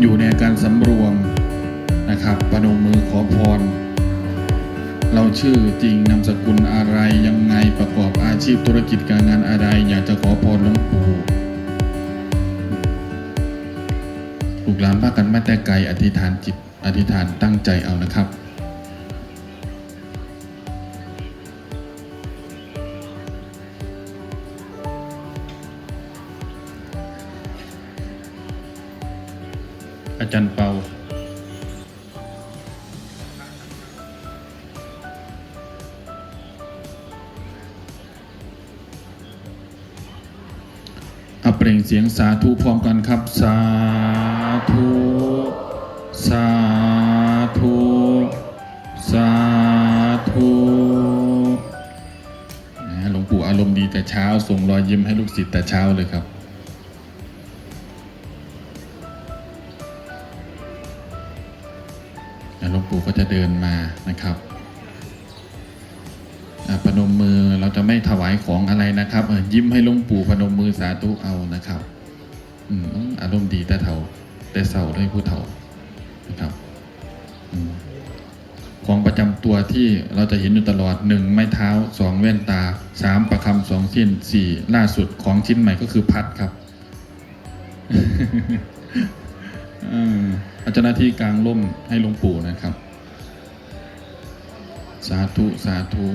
อยู่ในการสำรวมนะครับประนมมือขอพร เราชื่อจริงนามสกุลอะไรยังไงประกอบอาชีพธุรกิจการงานอะไร อยากจะขอพรหลวงปู่ลูกหลานพากันมาแต่ไกลอธิษฐานจิตอธิษฐานตั้งใจเอานะครับ อาจารย์เปาเอาเปล่งเสียงสาธุพร้อมกันครับ สาธุ สาธุ สาธุนะหลวงปู่อารมณ์ดีแต่เช้า ส่งรอยยิ้มให้ลูกศิษย์แต่เช้าเลยครับ หลวงปู่ก็จะเดินมานะครับพนมมือเราจะไม่ถวายของอะไรนะครับยิ้มให้หลวงปู่พนมมือสาธุเอานะครับอืมอารมณ์ดีแต่เถาแต่เศร้าด้วยผู้เฒ่านะครับอของประจำตัวที่เราจะเห็นอยู่ตลอดหนึ่งไม้เท้าสองแว่นตาสามประคำสองสิ้นสี่ล่าสุดของชิ้นใหม่ก็คือพัดครับ อาเจ้าหน้าที่กลางร่มให้หลวงปู่นะครับ สาธุ สาธุ